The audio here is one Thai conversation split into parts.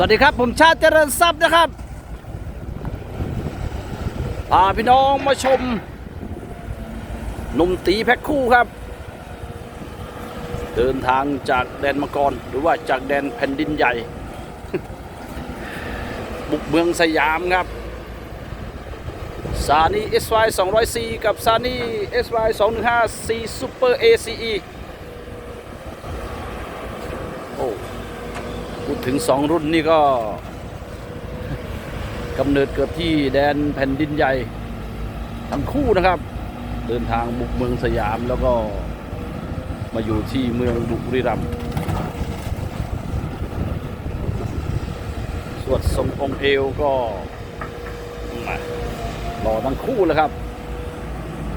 วัสดีครับ ผมชาติเจริญทรัพย์นะครับพาพี่น้องมาชมหนุ่มตีแพ็คคู่ครับ เดินทางจากแดนมังกรหรือว่าจากแดนแผ่นดินใหญ่ บุกเมืองสยามครับซานี SY 200C กับซานี SY 215 C Super ACE โอ้ พูด ถึงสองรุ่นนี่ก็กำเนิดเกิดที่แดนแผ่นดินใหญ่ ทั้งคู่นะครับ เดินทางบุกเมืองสยามแล้วก็มาอยู่ที่เมืองบุรีรัมย์สวดทรงองเอวก็รอทั้งคู่แล้วครับ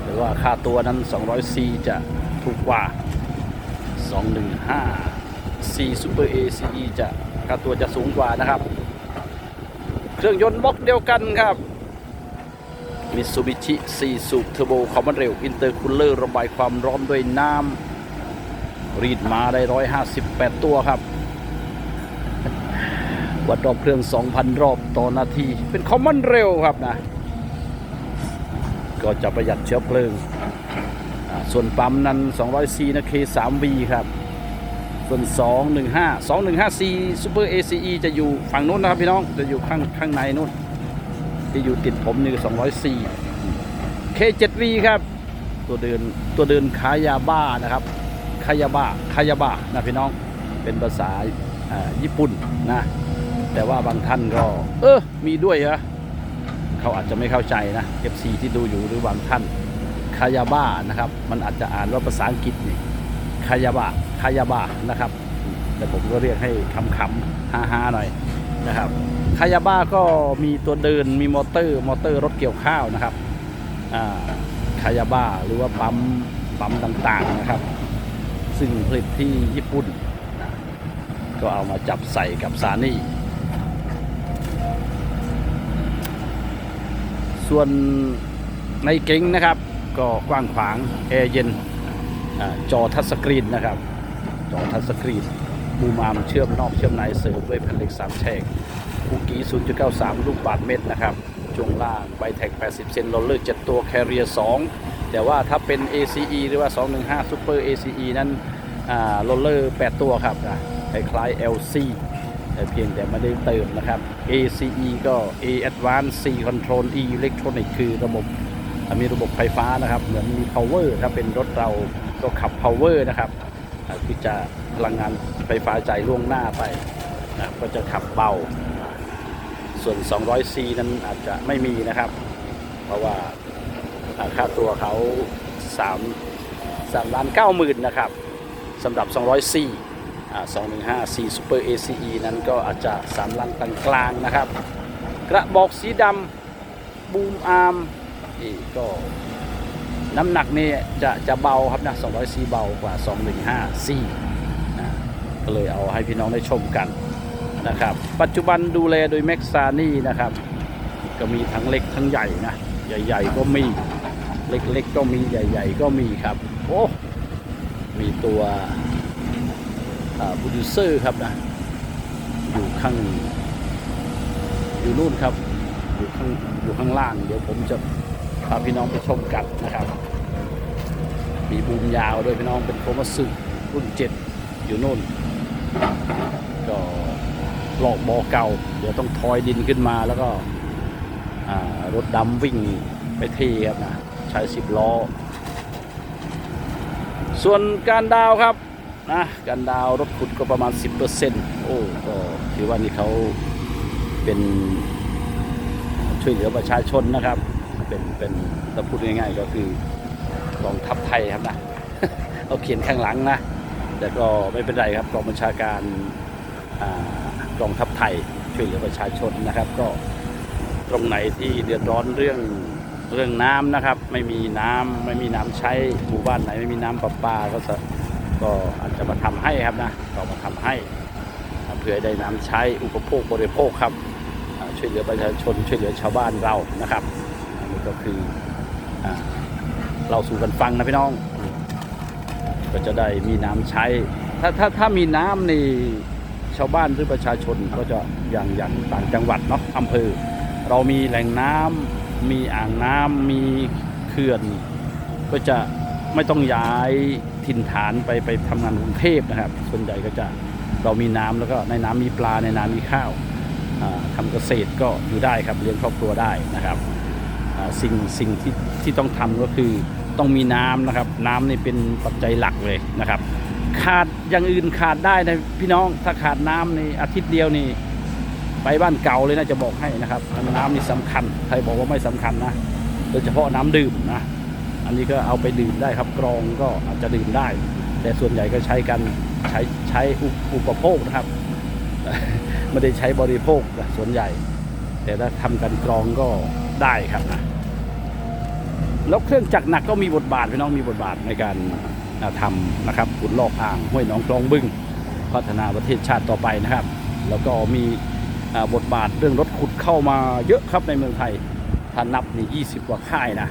หรือว่าค่าตัวนั้น 200C จะถูกกว่า 215 4 Super ACE จะ ค่าตัวจะสูงกว่านะครับ เครื่องยนต์บล็อกเดียวกันครับ Mitsubishi 4สูบเทอร์โบคอมมอนเร็วอินเตอร์คูลเลอร์ระบายความร้อนด้วยน้ำรีดมาได้ 158 ตัวครับ วัดรอบเครื่อง 2,000 รอบต่อนาที เป็นคอมมอนเร็วครับนะ ก็จะประหยัดเชื้อเพลิง ส่วนปั๊มนั้น 200C นะ K3V ครับ ส่วน 215 215C Super ACE จะอยู่ฝั่งนู้นนะครับพี่น้องจะอยู่ข้างข้างในนู้นจะอยู่ติดผมนี่204 K7V ครับ ตัวเดินตัวเดินคายาบ้านะครับคายาบ้าคายาบ้านะพี่น้องเป็นภาษาอ่าญี่ปุ่นนะ แต่ว่าบางท่านก็ เออมีด้วยเหรอเขาอาจจะไม่เข้าใจนะ FC ที่ดูอยู่หรือบางท่านคายาบ้านะครับ มันอาจจะอ่านว่าภาษาอังกฤษนี่ คายาบะคายาบะนะครับ แต่ผมก็เรียกให้คำคำๆฮาหน่อยนะครับคายาบะก็มีตัวเดินมีมอเตอร์ มอเตอร์รถเกี่ยวข้าวนะครับอ่าคายาบะหรือว่าปั๊มปั๊มต่างๆนะครับ ซึ่งผลิตที่ญี่ปุ่นนะก็เอามาจับใส่กับซานี่ ส่วนในเก๋งนะครับ ก็กว้างขวางแอร์เย็น จอทัชสกรีนนะครับ จอทัชสกรีนบูมามเชื่อมนอกเชื่อมในเสริมด้วยแผ่นเหล็ก 3แฉกคูกี0.93 ลูกบาทเมตรนะครับช่วงล่างไบแท็ก 80 เซนโรลเลอร์7ตัวแคเรีย2แต่ว่าถ้าเป็น ACE หรือว่า 215 Super ACE นั้นโรลเลอร์ 8 ตัวครับคล้ายๆ LC แต่เพียงแต่ไม่ได้เติมนะครับ ACE ก็ A Advance C Control E Electronic คือระบบมีระบบไฟฟ้านะครับ เหมือนมี power ถ้าเป็นรถเรา ก็ขับ power นะครับอ่าคือจะพลังงานไฟฟ้าจ่ายล่วงหน้าไปนะก็จะขับเบา ส่วน 200C นั้นอาจจะไม่มีนะครับ เพราะว่าอ่าค่าตัวเขา3 3ล้าน9หมื่นนะครับสำหรับ 200C 215 C Super ACE นั้นก็อาจจะ 3ล้านกลางๆนะครับ กระบอกสีดำบูมอาร์มก็ น้ำหนักนี่จะจะเบาครับนะ200ซีเบากว่า 215ซีนะก็เลยเอาให้พี่น้องได้ชมกันนะครับ ปัจจุบันดูแลโดยแม็กซานี่นะครับ ก็มีทั้งเล็กทั้งใหญ่นะใหญ่ ๆ ก็มีเล็กๆก็มีใหญ่ ๆ ก็มีครับ โอ้ มีตัวบูดูเซอร์ครับนะ อยู่ข้าง อยู่นู่นครับ อยู่ข้างอยู่ข้างล่าง เดี๋ยวผมจะ พาพี่น้องไปชมกันนะครับ มีบูมยาวด้วยพี่น้องเป็นโคมาสึรุ่นเจ็ดอยู่นู่น ก็หลอกบอเก่า เดี๋ยวต้องทอยดินขึ้นมาแล้วก็รถดำวิ่งไปเทครับนะใช้สิบล้อ ส่วนการดาวครับนะการดาวรถขุดก็ประมาณ 10%โอ้ก็ถือว่านี่เขาเป็นช่วยเหลือประชาชนนะครับ เป็นเป็นถ้าพูดง่ายๆก็คือกองทัพไทยครับนะ เอาเขียนข้างหลังนะ แต่ก็ไม่เป็นไรครับกองบัญชาการกองทัพไทยช่วยเหลือประชาชนนะครับ ก็ตรงไหนที่เดือดร้อนเรื่องเรื่องน้ำนะครับ ไม่มีน้ำไม่มีน้ำใช้หมู่บ้านไหนไม่มีน้ำประปาก็จะก็อาจจะมาทำให้ครับนะก็มาทำให้เพื่อได้น้ำใช้อุปโภคบริโภคครับช่วยเหลือประชาชนช่วยเหลือชาวบ้านเรานะครับ ก็คืออาเราสู่กันฟังนะพี่น้อง ก็จะได้มีน้ำใช้ ถ้าถ้าถ้ามีน้ำนี่ชาวบ้านหรือประชาชนก็จะอย่างอย่างต่างจังหวัดเนาะอำเภอ เรามีแหล่งน้ำมีอ่างน้ำมีเขื่อน ก็จะไม่ต้องย้ายถิ่นฐานไปไปทำงานกรุงเทพนะครับ ส่วนใหญ่ก็จะเรามีน้ำแล้วก็ในน้ำมีปลาในน้ำมีข้าวอ่าทำเกษตรก็อยู่ได้ครับเลี้ยงครอบครัวได้นะครับ สิ่งสิ่งที่ที่ต้องทำก็คือต้องมีน้ำนะครับ น้ำนี่เป็นปัจจัยหลักเลยนะครับ ขาดอย่างอื่นขาดได้นะพี่น้องถ้าขาดน้ำในอาทิตย์เดียวนี่ไปบ้านเก่าเลยนะจะบอกให้นะครับน้ำนี่สำคัญใครบอกว่าไม่สำคัญนะโดยเฉพาะน้ำดื่มนะอันนี้ก็เอาไปดื่มได้ครับกรองก็อาจจะดื่มได้ แต่ส่วนใหญ่ก็ใช้กันใช้ใช้อุปโภคนะครับไม่ได้ใช้บริโภคส่วนใหญ่ แต่ถ้าทำกันกรองก็ได้ครับนะ แล้วเครื่องจักรหนักก็มีบทบาทพี่น้องมีบทบาทในการทำนะครับขุดลอกอ่างห้วยหนองคลองบึง พัฒนาประเทศชาติต่อไปนะครับ แล้วก็มีบทบาทเรื่องรถขุดเข้ามาเยอะครับในเมืองไทยถ้านับนี่20 กว่าค่ายนะ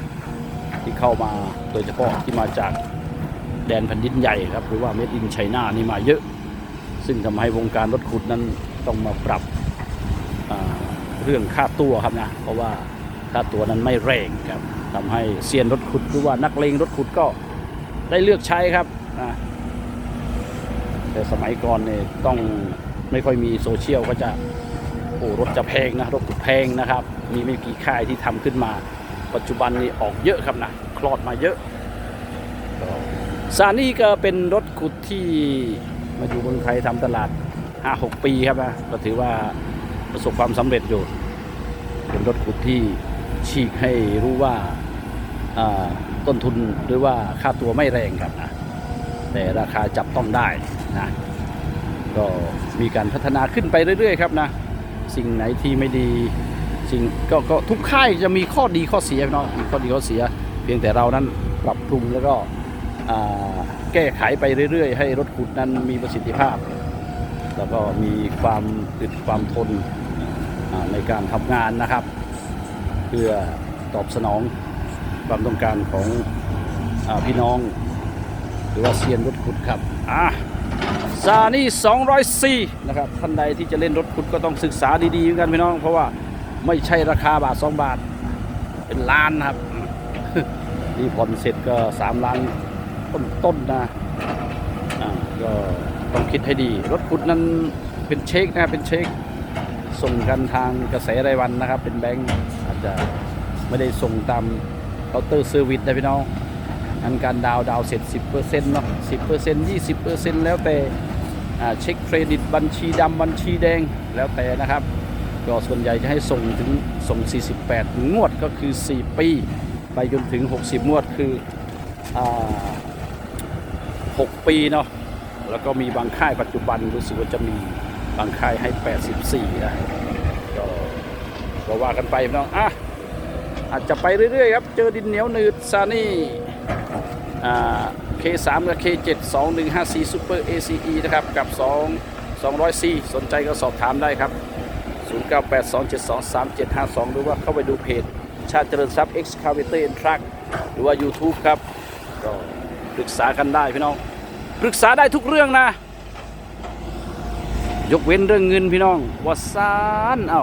ที่เข้ามาโดยเฉพาะที่มาจากแดนแผ่นดินใหญ่ครับ หรือว่าเมดอินไชน่านี่มาเยอะ ซึ่งทำให้วงการรถขุดนั้นต้องมาปรับเรื่องค่าตัวครับนะ เพราะว่าค่าตัวนั้นไม่แรงครับ ทำให้เซียนรถขุดหรือว่านักเลงรถขุดก็ได้เลือกใช้ครับนะแต่สมัยก่อนเนี่ยต้องไม่ค่อยมีโซเชียลก็จะโอ้รถจะแพงนะรถขุดแพงนะครับ มีไม่กี่ค่ายที่ทำขึ้นมา ปัจจุบันนี้ออกเยอะครับนะคลอดมาเยอะก็ซานี่ก็เป็นรถขุดที่มาอยู่เมืองไทยทำตลาด 5-6 ปีครับนะก็ถือว่าประสบความสำเร็จอยู่ เป็นรถขุดที่ ฉีกให้รู้ว่าต้นทุนหรือว่าค่าตัวไม่แรงครับนะแต่ราคาจับต้องได้นะก็มีการพัฒนาขึ้นไปเรื่อย ๆ ครับนะ สิ่งไหนที่ไม่ดีสิ่งก็ก็ทุกค่ายจะมีข้อดีข้อเสียเนาะมีข้อดีข้อเสีย เพียงแต่เรานั้นปรับปรุงแล้วก็แก้ไขไปเรื่อย ๆ ให้รถขุดนั้นมีประสิทธิภาพ แล้วก็มีความอึดความทนในการทำงานนะครับ เพื่อตอบสนองความต้องการของอาพี่น้อง หรือว่าเซียนรถขุดครับอะซานี่204นะครับท่านใดที่จะเล่นรถขุดก็ต้องศึกษาดีๆเหมือนกันพี่น้อง เพราะว่าไม่ใช่ราคาบาท 2 บาท เป็นล้านนะครับนี่ผ่อนเสร็จก็ 3 ล้านต้นๆนะอ่าก็ต้องคิดให้ดี รถขุดนั้นเป็นเช็คนะครับเป็นเช็คส่งกันทางกระแสรายวันนะครับ เป็นแบงก์อา จะไม่ได้ส่งตามเคาน์เตอร์เซอร์วิสนะพี่น้องอันการดาวน์ดาวน์เสร็จ 10%เนาะ10% 20%แล้วแต่เช็คเครดิตบัญชีดำบัญชีแดงแล้วแต่นะครับก็ส่วนใหญ่จะให้ส่งถึงส่ง 48 งวดก็คือ 4 ปี ไปจนถึง 60 งวดคืออ6 ปีเนาะแล้วก็มีบางค่ายปัจจุบันรู้สึกว่าจะมีบางค่ายให้ 84นะ ก็ว่ากันไปพี่น้องอะอาจจะไปเรื่อยๆครับ เจอดินเหนียวหนืดซานี่อ่า K3 กับ K7 2154 Super ACE นะครับ กับ 2 200C สนใจก็สอบถามได้ครับ 0982723752 หรือว่าเข้าไปดูเพจ ชาติเจริญทรัพย์ Excavator and Truck หรือว่า YouTube ครับ ก็ปรึกษากันได้พี่น้อง ปรึกษาได้ทุกเรื่องนะ ยกเว้นเรื่องเงินพี่น้องว่าซานเอา้า